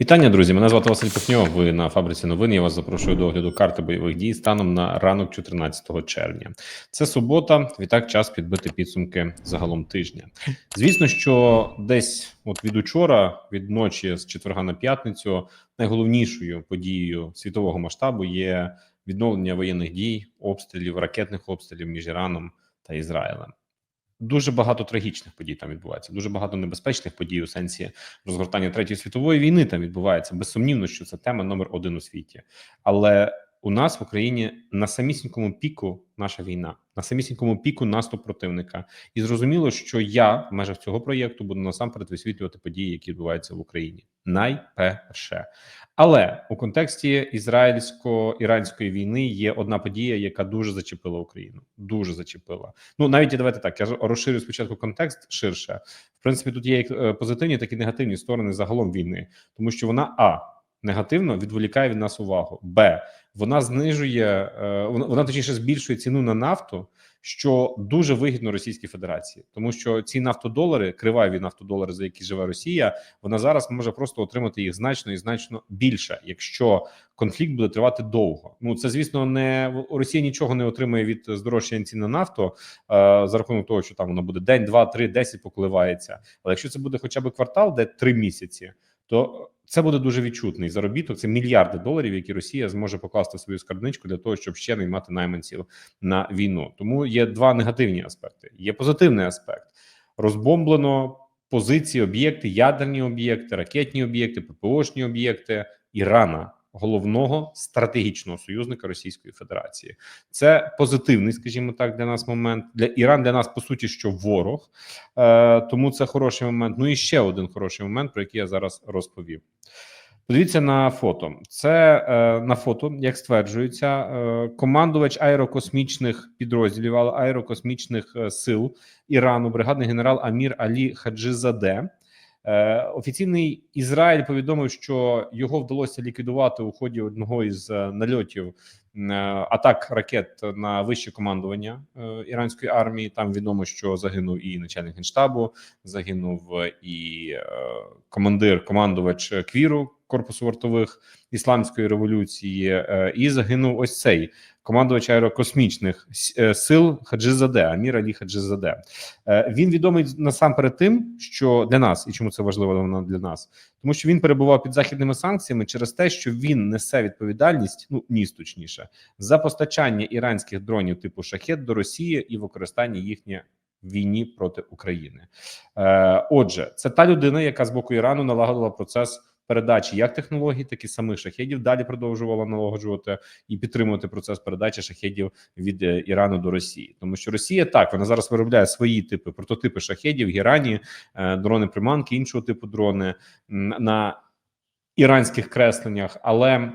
Вітання, друзі. Мене звати Василь Пухньо. Ви на фабриці новин. Я вас запрошую до огляду карти бойових дій станом на ранок 14 червня. Це субота. Відтак час підбити підсумки загалом тижня. Звісно, що десь, от від учора, від ночі з четверга на п'ятницю, найголовнішою подією світового масштабу є відновлення воєнних дій, обстрілів, ракетних обстрілів між Іраном та Ізраїлем. Дуже багато трагічних подій там відбувається. Дуже багато небезпечних подій у сенсі розгортання третьої світової війни там відбувається. Безсумнівно, що це тема номер один у світі. Але у нас в Україні на самісінькому піку наша війна, на самісінькому піку наступ противника, і зрозуміло, що я в межах цього проєкту буду насамперед висвітлювати події, які відбуваються в Україні. Найперше, але у контексті ізраїльсько-іранської війни є одна подія, яка дуже зачепила Україну. Дуже зачепила. Ну навіть давайте так. Я розширю спочатку контекст ширше. В принципі, тут є як е, позитивні, так і негативні сторони загалом війни, тому що вона а негативно відволікає від нас увагу. Б вона знижує е, вона, вона точніше збільшує ціну на нафту, що дуже вигідно Російській Федерації, тому що ці нафтодолари, криваві нафтодолари, за які живе Росія, вона зараз може просто отримати їх значно і значно більше, якщо конфлікт буде тривати довго. Ну це звісно, не Росія нічого не отримає від здорожчання цін на нафту е, за рахунок того, що там воно буде день, два, три, десять поколивається. Але якщо це буде хоча б квартал, де три місяці, то це буде дуже відчутний заробіток. Це мільярди доларів, які Росія зможе покласти в свою скарбничку для того, щоб ще наймати найманців на війну. Тому є два негативні аспекти. Є позитивний аспект розбомблено позиції, об'єкти, ядерні об'єкти, ракетні об'єкти, ППОшні об'єкти Ірана головного стратегічного союзника Російської Федерації. Це позитивний, скажімо так, для нас момент. Для Іран для нас по суті, що ворог, е, тому це хороший момент. Ну і ще один хороший момент, про який я зараз розповів. Подивіться на фото. Це е, на фото, як стверджується, е, командувач аерокосмічних підрозділів аерокосмічних е, сил Ірану, бригадний генерал Амір Алі Хаджизаде. Е, офіційний Ізраїль повідомив, що його вдалося ліквідувати у ході одного із е, нальотів е, атак ракет на вище командування іранської армії. Там відомо, що загинув і начальник генштабу, загинув і командир командувач Квіру корпусу вартових ісламської революції, і загинув ось цей командувач аерокосмічних е, сил Хаджизаде, Амір Алі Хаджизаде. Е, він відомий насамперед тим, що для нас і чому це важливо для нас, тому що він перебував під західними санкціями через те, що він несе відповідальність, ну ніс точніше, за постачання іранських дронів типу шахет до Росії і використання їхнє. Війні проти України, Е, отже, це та людина, яка з боку Ірану налагодила процес передачі як технологій, так і самих шахедів далі продовжувала налагоджувати і підтримувати процес передачі шахедів від е, Ірану до Росії, тому що Росія так вона зараз виробляє свої типи прототипи шахедів гірані, Ірані, е, дрони приманки іншого типу дрони на іранських кресленнях, але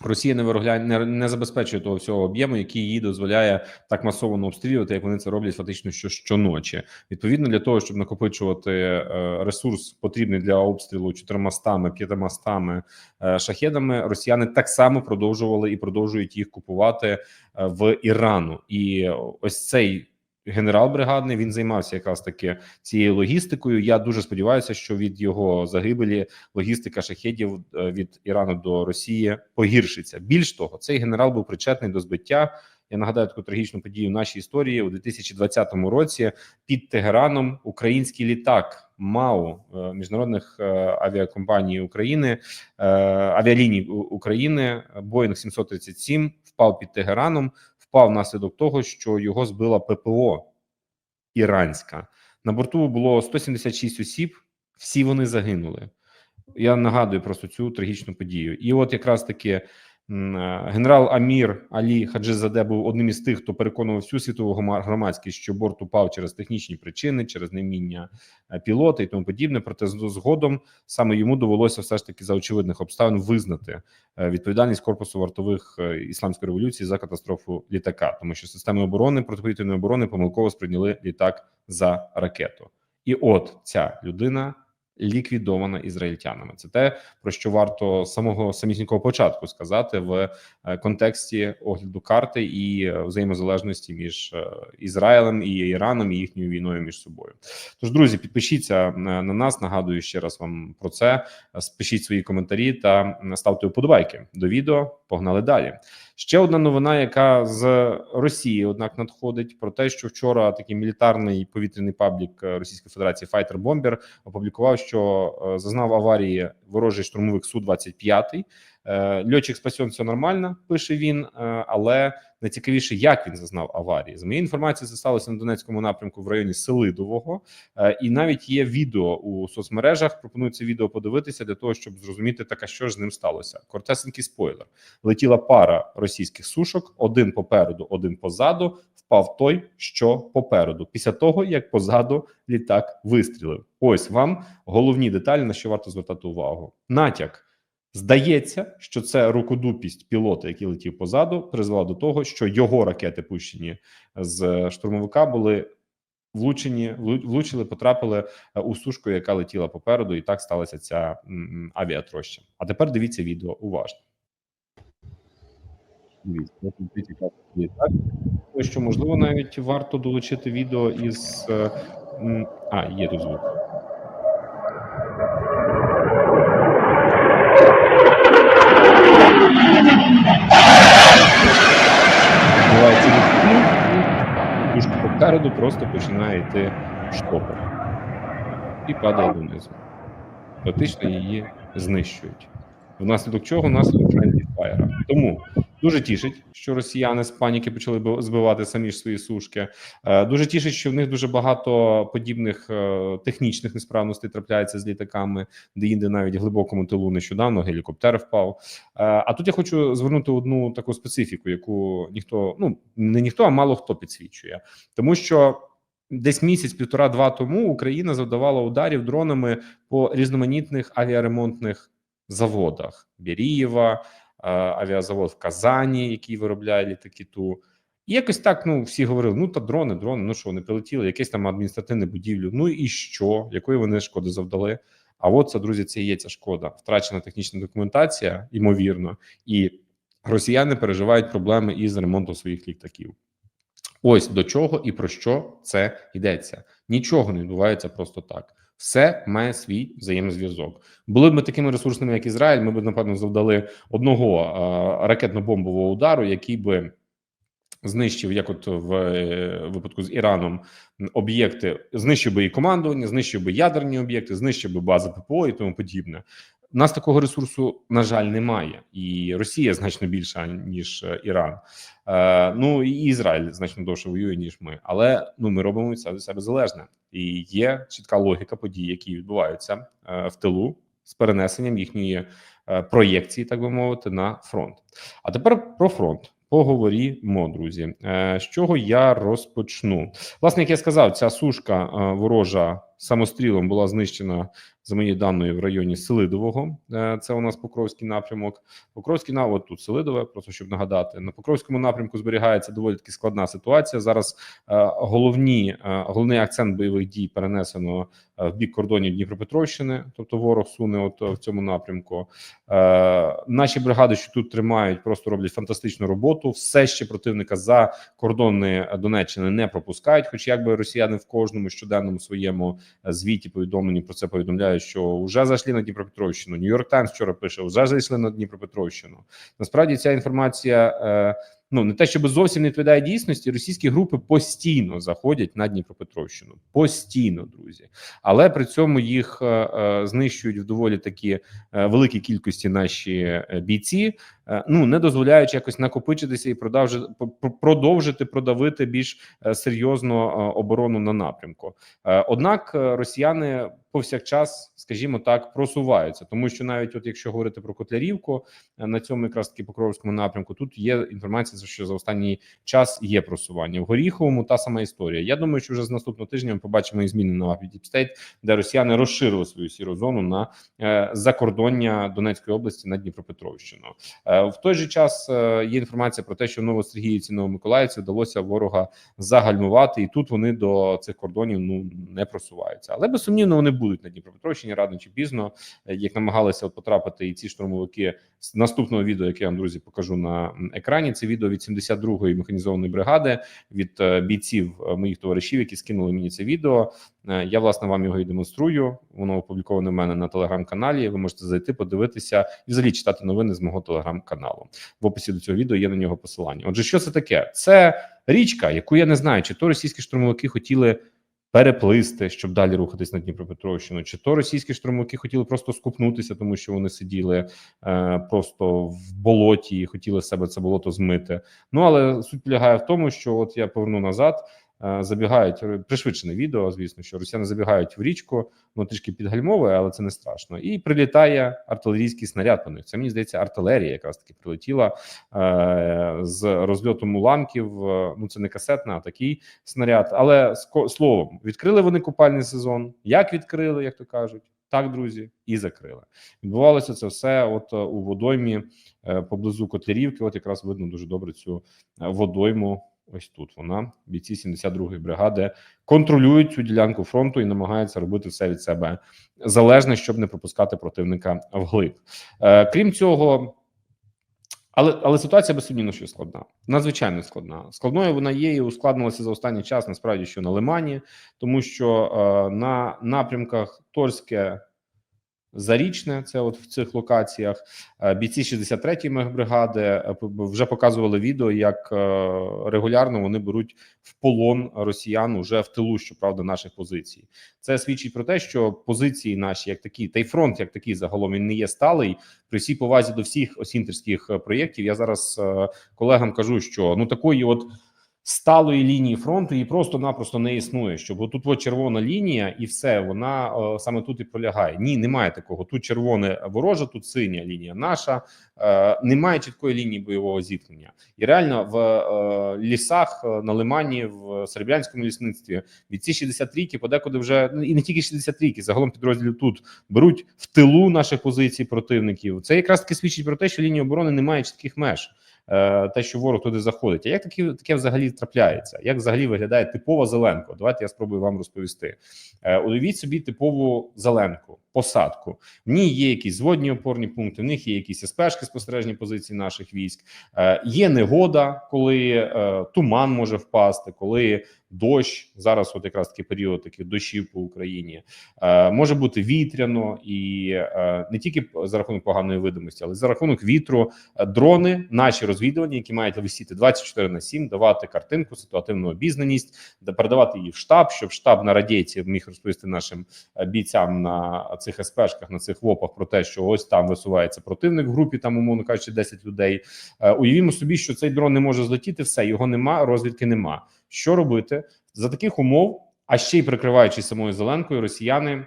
Росія не виробляє не, не забезпечує того всього об'єму, який їй дозволяє так масово обстрілювати, як вони це роблять фактично що щоночі. Відповідно для того, щоб накопичувати е, ресурс, потрібний для обстрілу 400-500 е, шахедами, росіяни так само продовжували і продовжують їх купувати е, в Ірану, і ось цей генерал бригадний. Він займався якраз таки цією логістикою. Я дуже сподіваюся, що від його загибелі логістика шахедів е, від Ірану до Росії погіршиться. Більш того, цей генерал був причетний до збиття. Я нагадаю таку трагічну подію в нашій історії у 2020 році. Під Тегераном український літак МАУ е, міжнародних е, авіакомпаній України авіаліній України Боїнг 737 впав під Тегераном впав внаслідок того, що його збила ППО іранська. На борту було 176 осіб, всі вони загинули. Я нагадую просто цю трагічну подію. І от якраз таки генерал Амір Алі Хаджизаде був одним із тих, хто переконував всю світову громадськість, що борт упав через технічні причини, через невміння е, пілота і тому подібне. Проте згодом саме йому довелося все ж таки за очевидних обставин визнати е, відповідальність корпусу вартових ісламської революції за катастрофу літака, тому що системи оборони протиповітряної оборони помилково сприйняли літак за ракету. І от ця людина ліквідована ізраїльтянами. Це те, про що варто самого самісінького початку сказати в е, контексті огляду карти і е, взаємозалежності між е, Ізраїлем і Іраном і їхньою війною між собою. Тож, друзі, підпишіться на нас. Нагадую ще раз вам про це. Спишіть свої коментарі та ставте вподобайки до відео. Погнали далі. Ще одна новина, яка з Росії, однак, надходить про те, що вчора такий мілітарний повітряний паблік е, Російської Федерації Fighter Bomber опублікував, що е, зазнав аварії ворожий штурмовик су 25 Е, Льотчик спасен, все нормально, пише він, але найцікавіше, як він зазнав аварії. За моєю інформацією, це сталося на Донецькому напрямку в районі Селидового, Е, і навіть є відео у соцмережах. Пропоную це відео подивитися для того, щоб зрозуміти, така що ж з ним сталося. Кортесенький спойлер: летіла пара російських сушок, один попереду, один позаду. Впав той, що попереду, після того як позаду літак вистрілив. Ось вам головні деталі, на що варто звертати увагу. Натяк. Здається, що це рукодупість пілота, який летів позаду, призвела до того, що його ракети, пущені з штурмовика, були влучені, влучили, потрапили е, у сушку, яка летіла попереду, і так сталася ця авіатроща. А тепер дивіться відео уважно. Дивіться, що можливо навіть варто долучити відео із е, а є тут звук. Відбувається відстріл, і попереду просто починає йти штопор і падає донизу. Фактично її знищують. Внаслідок чого внаслідок fire. Тому дуже тішить, що росіяни з паніки почали збивати самі ж свої сушки. Е, Дуже тішить, що в них дуже багато подібних е, технічних несправностей трапляється з літаками, де інде навіть глибокому тилу нещодавно гелікоптер впав. Е, А тут я хочу звернути одну таку специфіку, яку ніхто ну не ніхто, а мало хто підсвічує, тому що. Десь місяць, півтора-два тому Україна завдавала ударів дронами по різноманітних авіаремонтних заводах Бірієва, е, авіазавод в Казані, який виробляє літаки Ту. І якось так ну всі говорили: ну та дрони, дрони, ну що вони прилетіли, якесь там адміністративне будівлю. Ну і що, якої вони шкоди завдали? А от це, друзі, це є ця шкода. Втрачена технічна документація, ймовірно, і росіяни переживають проблеми із ремонтом своїх літаків. Ось до чого і про що це йдеться. Нічого не відбувається просто так. Все має свій взаємозв'язок. Були б ми такими ресурсними, як Ізраїль, ми б напевно завдали одного ракетно-бомбового удару, який би знищив, як от в е, випадку з Іраном, об'єкти, знищив би і командування, знищив би ядерні об'єкти, знищив би бази ППО і тому подібне. У нас такого ресурсу, на жаль, немає, і Росія значно більша ніж е, Іран. Е, ну і Ізраїль значно довше воює ніж ми, але ну ми робимо від себе, себе залежне, і є чітка логіка подій, які відбуваються е, в тилу з перенесенням їхньої е, проєкції, так би мовити, на фронт. А тепер про фронт. Поговорімо, друзі. Е, З чого я розпочну? Власне, як я сказав, ця сушка е, ворожа самострілом була знищена за моєю даною в районі Селидового. Е, Це у нас Покровський напрямок. Покровський на от тут Селидове, просто щоб нагадати. На Покровському напрямку зберігається доволі таки складна ситуація. Зараз е, головні е, головний акцент бойових дій перенесено в бік кордонів Дніпропетровщини, тобто ворог суне от в цьому напрямку. Наші бригади, що тут тримають, просто роблять фантастичну роботу. Все ще противника за кордони Донеччини не пропускають. Хоч якби росіяни в кожному щоденному своєму звіті повідомлені про це повідомляють, що вже зайшли на Дніпропетровщину. Нью-Йорк Таймс вчора пише, вже зайшли на Дніпропетровщину. Насправді ця інформація. Ну, не те, щоб зовсім не відповідає дійсності, російські групи постійно заходять на Дніпропетровщину, постійно, друзі, але при цьому їх е, е, знищують в доволі такі е, великій кількості наші бійці, ну не дозволяючи якось накопичитися і продовжити продовжити продавити більш серйозно оборону на напрямку. Однак росіяни повсякчас, скажімо так, просуваються, тому що навіть от якщо говорити про Котлярівку е, на цьому якраз таки покровському напрямку, тут є інформація, що за останній час є просування в Горіховому. Та сама історія. Я думаю, що вже з наступного тижня ми побачимо і зміни на мапі State, де росіяни розширили свою сіру зону на е, закордоння Донецької області на Дніпропетровщину. Е, в той же час є інформація про те, що в Новосергіївці, Новомиколаївці вдалося ворога загальмувати, і тут вони до цих кордонів ну не просуваються. Але безсумнівно вони будуть будуть на Дніпропетровщині рано чи пізно, е, як намагалися потрапити і ці штурмовики з наступного відео, яке я вам друзі покажу на екрані. Це відео від 72-ї механізованої бригади від е, бійців е, моїх товаришів, які скинули мені це відео. Е, Я власне вам його і демонструю. Воно опубліковане в мене на телеграм-каналі. Ви можете зайти, подивитися і взагалі читати новини з мого телеграм-каналу. В описі до цього відео є на нього посилання. Отже, що це таке? Це річка, яку я не знаю, чи то російські штурмовики хотіли переплисти, щоб далі рухатись на Дніпропетровщину, чи то російські штурмовики хотіли просто скупнутися, тому що вони сиділи е, просто в болоті і хотіли себе це болото змити. Ну але суть полягає в тому, що от я поверну назад. Е, Забігають пришвидшене відео, звісно, що росіяни забігають в річку, воно трішки підгальмовує, але це не страшно. І прилітає артилерійський снаряд по них. Це мені здається, артилерія якраз таки прилетіла е, з розльотом уламків. Е, Ну це не касетна, а такий снаряд. Але словом, відкрили вони купальний сезон. Як відкрили, як то кажуть, так, друзі, і закрили. Відбувалося це все от е, у водоймі поблизу Котлярівки. От якраз видно дуже добре цю водойму. Ось тут вона бійці 72-ї бригади контролюють цю ділянку фронту і намагаються робити все від себе залежне, щоб не пропускати противника вглиб. Е, крім цього, але але ситуація безсумнівно, що складна, надзвичайно складна. Складною вона є і ускладнилася за останній час. Насправді, що на Лимані, тому що е, на напрямках Торське. Зарічне, це от в цих локаціях Е, бійці 63-ї мехбригади е, вже показували відео, як е, регулярно вони беруть в полон росіян уже в тилу, щоправда, наших позицій. Це свідчить про те, що позиції наші, як такі, та й фронт, як такий, загалом він не є сталий. При всій повазі до всіх осінтерських проєктів. Я зараз колегам кажу, що ну такої от. Сталої лінії фронту її просто-напросто не існує. Щоб отут от червона лінія, і все вона е, саме тут і пролягає. Ні, немає такого. Тут червоне ворожа, тут синя лінія наша. Е, немає чіткої лінії бойового зіткнення. І реально в е, лісах е, на лимані, в серебрянському лісництві від ці 63-ки подекуди вже ну, і не тільки 63-ки, загалом підрозділів тут беруть в тилу наших позицій противників. Це якраз таки свідчить про те, що лінія оборони не має чітких меж. Е, те, що ворог туди заходить. А як таке, таке взагалі трапляється? Як взагалі виглядає типова зеленко? Давайте я спробую вам розповісти. Е, Уявіть собі типову зеленку, посадку. В ній є якісь зводні опорні пункти, в них є якісь СПшки спостережні позиції наших військ. Е, Є негода, коли е, туман може впасти, коли дощ зараз, от якраз такий період таких дощів по Україні. Е, Може бути вітряно і е, не тільки за рахунок поганої видимості, але за рахунок вітру. Е, Дрони, наші розвідувальні, які мають висіти 24 на 7, давати картинку, ситуативну обізнаність, да передавати її в штаб, щоб штаб на радійці міг розповісти нашим е, бійцям на цих СПшках, на цих ВОПах про те, що ось там висувається противник в групі, там умовно кажучи, 10 людей. Е, Уявімо собі, що цей дрон не може злетіти, все його нема, розвідки нема. Що робити за таких умов? А ще й прикриваючись самою зеленкою, росіяни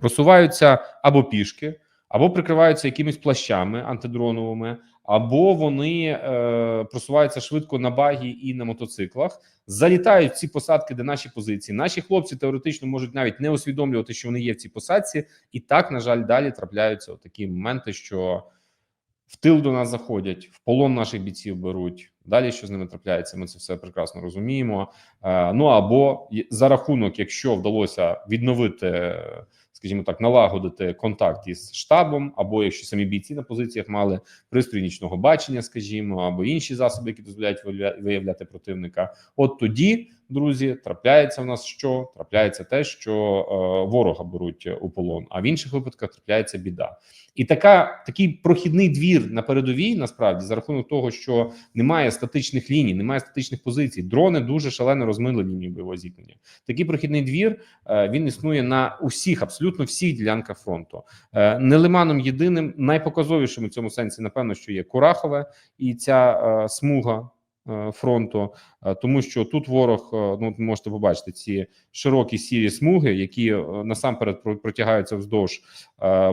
просуваються або пішки, або прикриваються якимись плащами антидроновими, або вони е, просуваються швидко на багі і на мотоциклах, залітають в ці посадки, де наші позиції. Наші хлопці теоретично можуть навіть не усвідомлювати, що вони є в цій посадці, і так на жаль, далі трапляються такі моменти, що в тил до нас заходять, в полон наших бійців беруть. Далі, що з ними трапляється, ми це все прекрасно розуміємо. Е, ну або за рахунок, якщо вдалося відновити, скажімо так, налагодити контакт із штабом, або якщо самі бійці на позиціях мали пристрій нічного бачення, скажімо, або інші засоби, які дозволяють виявля- виявляти противника. От тоді, друзі, трапляється в нас що? Трапляється те, що е, ворога беруть у полон, а в інших випадках трапляється біда. І така такий прохідний двір на передовій, насправді, за рахунок того, що немає статичних ліній, немає статичних позицій. Дрони дуже шалено розмили лінію бойового зіткнення. Такий прохідний двір е, він існує на усіх, абсолютно всіх ділянках фронту. Е, Не лиманом єдиним, найпоказовішим у цьому сенсі, напевно, що є Курахове і ця смуга. Е, Фронту, е, тому що тут ворог, е, ну можете побачити ці широкі сірі смуги, які насамперед протягаються вздовж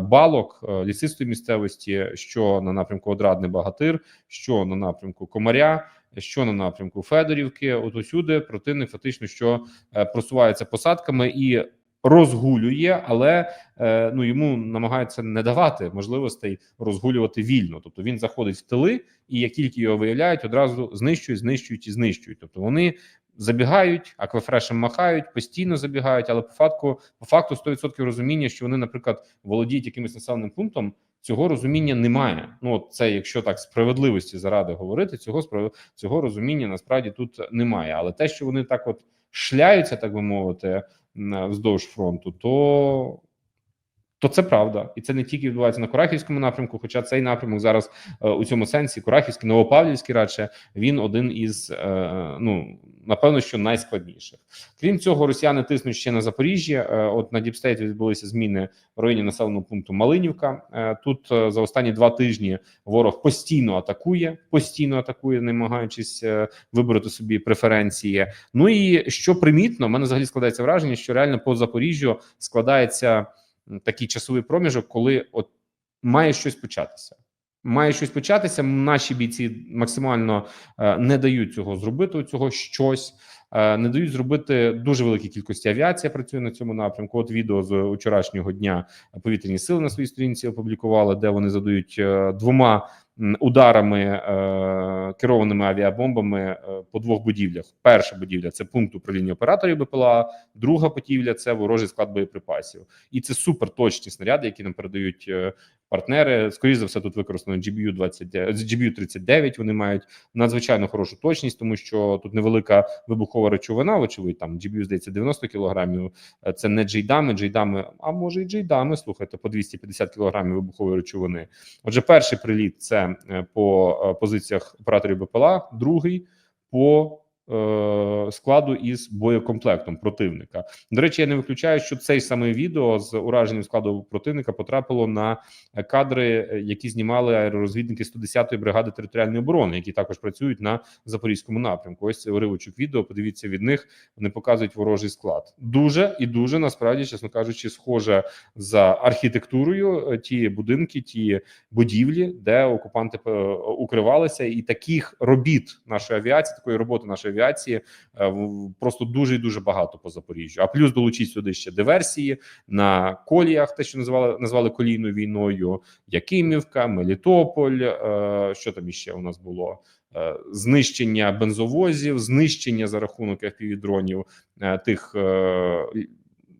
балок лісистої місцевості, що на напрямку Одрадний Багатир, що на напрямку Комаря, що на напрямку Федорівки. От усюди противник фактично що просувається посадками і розгулює, але е, ну йому намагаються не давати можливостей розгулювати вільно. Тобто він заходить в тили, і як тільки його виявляють, одразу знищують, знищують і знищують. Тобто вони забігають, аквафрешем махають, постійно забігають, але по факту, по факту 100% розуміння, що вони, наприклад, володіють якимось населеним пунктом. Цього розуміння немає. Ну це, якщо так справедливості заради говорити, цього цього розуміння насправді тут немає. Але те, що вони так от шляються, так би мовити, вздовж фронту, то то це правда, і це не тільки відбувається на Курахівському напрямку, хоча цей напрямок зараз е, у цьому сенсі Курахівський, Новопавлівський, радше він один із е, ну напевно, що найскладніших. Крім цього, росіяни тиснуть ще на Запоріжжя. Е, от на Діпстейт відбулися зміни в районі населеного пункту Малинівка. Тут за останні два тижні ворог постійно атакує, постійно атакує, намагаючись вибороти собі преференції. Ну і що примітно, в мене взагалі складається враження, що реально по Запоріжжю складається такий часовий проміжок, коли от має щось початися. Має щось початися. Наші бійці максимально е, не дають цього зробити. Цього щось е, не дають зробити дуже великій кількості авіація. Працює на цьому напрямку. От відео з вчорашнього дня повітряні сили на своїй сторінці опублікували, де вони задають е, двома ударами е, керованими авіабомбами е, по двох будівлях. Перша будівля це пункт управління операторів БПЛА, друга будівля це ворожий склад боєприпасів, і це супер точні снаряди, які нам передають е, партнери. Скоріше за все, тут використано GBU 29 GBU 39 Вони мають надзвичайно хорошу точність, тому що тут невелика вибухова речовина. Вочевидь, там GBU, здається 90 кілограмів. Це не джейдами, джейдами, а може і джейдами. Слухайте, по 250 кілограмів вибухової речовини. Отже, перший приліт це е, по е, позиціях операторів БПЛА, другий по складу із боєкомплектом противника. До речі, я не виключаю, що цей саме відео з ураженням складу противника потрапило на е, кадри, е, які знімали аеророзвідники 110-ї бригади територіальної оборони, які також працюють на запорізькому напрямку. Ось цей уривочок відео. Подивіться від них. Вони показують ворожий склад. Дуже і дуже насправді, чесно кажучи, схоже за архітектурою е, ті будинки, ті будівлі, де окупанти е, укривалися, і таких робіт нашої авіації, такої роботи нашої авіації е, просто дуже і дуже багато по Запоріжжю. А плюс долучіть сюди ще диверсії на коліях, те, що називали назвали колійною війною, Якимівка, Мелітополь. е, Що там іще у нас було? Е, Знищення бензовозів, знищення за рахунок FPV-дронів тих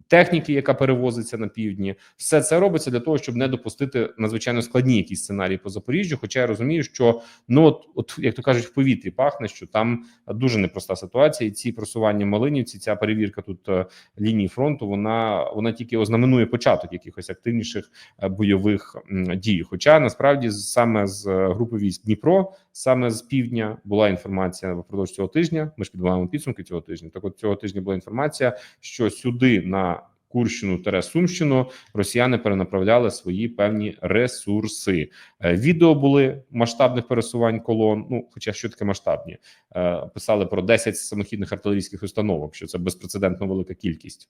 техніки, яка перевозиться на півдні, все це робиться для того, щоб не допустити надзвичайно складні якісь сценарії по Запоріжжю. Хоча я розумію, що ну от, от як то кажуть, в повітрі пахне, що там дуже непроста ситуація, і ці просування Малинівці, ця перевірка тут е, лінії фронту, вона вона тільки ознаменує початок якихось активніших е, бойових дій. Хоча насправді саме з е, групи військ Дніпро, саме з півдня, була інформація впродовж цього тижня. Ми ж підбиваємо підсумки цього тижня. Так, от цього тижня була інформація, що сюди на Курщину тере Сумщину росіяни перенаправляли свої певні ресурси. Е, Відео були масштабних пересувань колон. Ну, хоча що таке масштабні, Е, писали про 10 самохідних артилерійських установок, що це безпрецедентно велика кількість.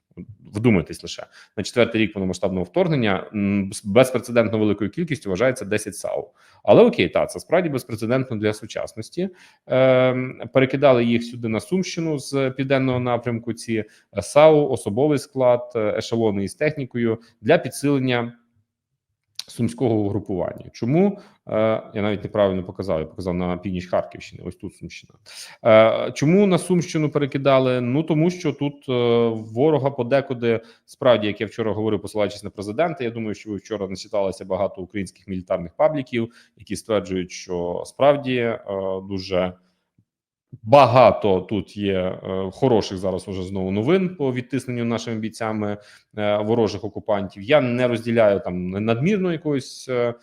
Вдумайтесь лише на четвертий рік повномасштабного вторгнення безпрецедентно великою кількістю вважається 10 САУ. Але окей, та це справді безпрецедентно для сучасності. Е, перекидали їх сюди на Сумщину з південного напрямку. Ці САУ, особовий склад, ешелони із технікою для підсилення сумського угрупування. Чому е, я навіть неправильно показав? Я показав на північ Харківщини. Ось тут Сумщина. Е, чому на Сумщину перекидали? Ну тому що тут е, ворога подекуди справді, як я вчора говорив, посилаючись на президента. Я думаю, що ви вчора начиталися багато українських мілітарних пабліків, які стверджують, що справді дуже. Багато тут є е, хороших зараз уже знову новин по відтисненню нашими бійцями е, ворожих окупантів. Я не розділяю там надмірно якоїсь е,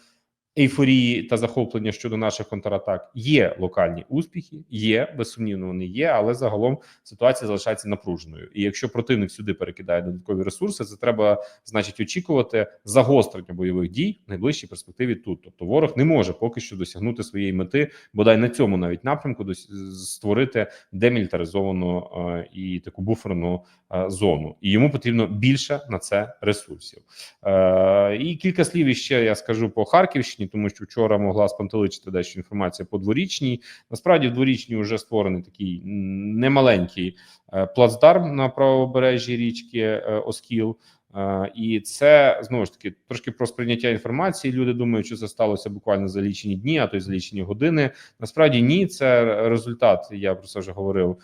ейфорії та захоплення щодо наших контратак. Є локальні успіхи, є безсумнівно, вони є, але загалом ситуація залишається напруженою. І якщо противник сюди перекидає додаткові ресурси, це треба значить очікувати загострення бойових дій в найближчій перспективі тут. Тобто ворог не може поки що досягнути своєї мети, бодай на цьому навіть напрямку створити демілітаризовану е, і таку буферну е, зону, і йому потрібно більше на це ресурсів. Е, і кілька слів іще я скажу по Харківщині, тому що вчора могла спантеличити дещо інформація по дворічній. Насправді, в дворічній вже створений такий немаленький е, плацдарм на правобережжі річки е, Оскіл. Е, І це знову ж таки трошки про сприйняття інформації. Люди думають, що це сталося буквально за лічені дні, а то й за лічені години. Насправді ні, це результат. Я про це вже говорив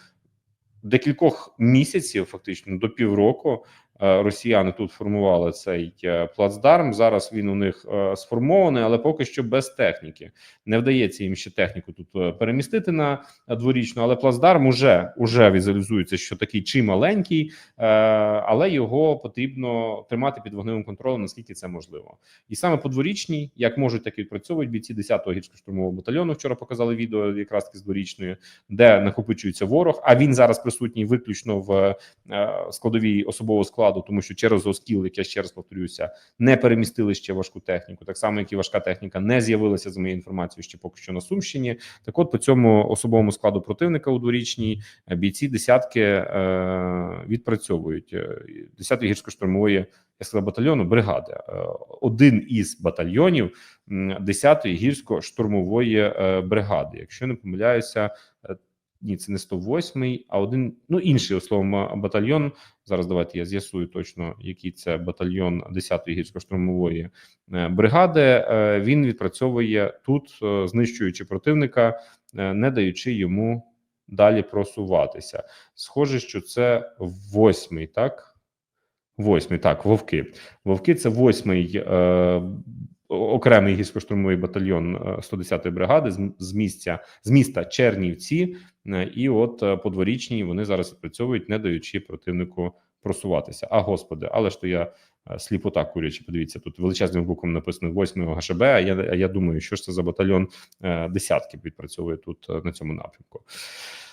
декількох місяців, фактично до півроку, росіяни тут формували цей е, плацдарм. Зараз він у них е, сформований, але поки що без техніки. Не вдається їм ще техніку тут е, перемістити на дворічну, але плацдарм уже, уже візуалізується, що такий чи маленький, е, але його потрібно тримати під вогневим контролем, наскільки це можливо. І саме по дворічній, як можуть, так і відпрацьовують бійці 10-го гірсько-штурмового батальйону. Вчора показали відео якраз таки з дворічної, де накопичується ворог. А він зараз присутній виключно в е, складовій особового складу, тому що через оскіл, як я ще раз повторюся, не перемістили ще важку техніку. Так само, як і важка техніка не з'явилася за моєю інформацією ще поки що на Сумщині. Так, от по цьому особовому складу противника у дворічній е, бійці десятки е, відпрацьовують Е, 10-ї гірсько-штурмової я сказав, батальйону бригади. Е, Один із батальйонів м, 10-ї гірсько-штурмової бригади. Якщо не помиляюся, ні, це не 108-й, а один ну інший словом е, батальйон. Зараз давайте я з'ясую точно, який це батальйон 10-ї гірсько-штурмової е, бригади. Е, Він відпрацьовує тут, знищуючи противника, не даючи йому далі просуватися. Схоже, що це восьмий, так? Восьмий, так, вовки. Вовки це восьмий окремий гірсько-штурмовий батальйон е, 110-ї бригади з, місця з міста Чернівці. Е, І от е, по дворічній вони зараз відпрацьовують, не даючи противнику просуватися. А господи, але ж то я е, сліпота курячи. Подивіться, тут величезним буквом написано 8 ГШБ. А я, я думаю, що ж це за батальйон е, десятки відпрацьовує тут е, на цьому напрямку.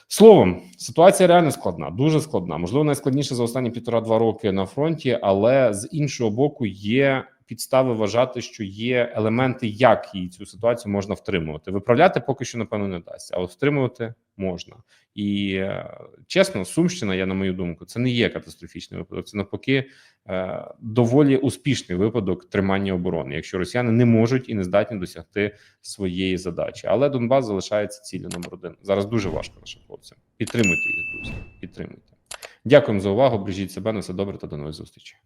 Словом, ситуація реально складна, дуже складна. Можливо, найскладніше за останні півтора-два роки на фронті, але з іншого боку, є підстави вважати, що є елементи, як її цю ситуацію можна втримувати. Виправляти поки що, напевно, не дасть, а от втримувати можна. І е, чесно, Сумщина, я на мою думку, це не є катастрофічний випадок. Це навпаки е, доволі успішний випадок тримання оборони, якщо росіяни не можуть і не здатні досягти своєї задачі. Але Донбас залишається ціллю номер один. Зараз дуже важко нашим хлопцям. Підтримуйте їх, друзі. Підтримуйте. Дякуємо за увагу. Бережіть себе на все добре та до нових зустрічей.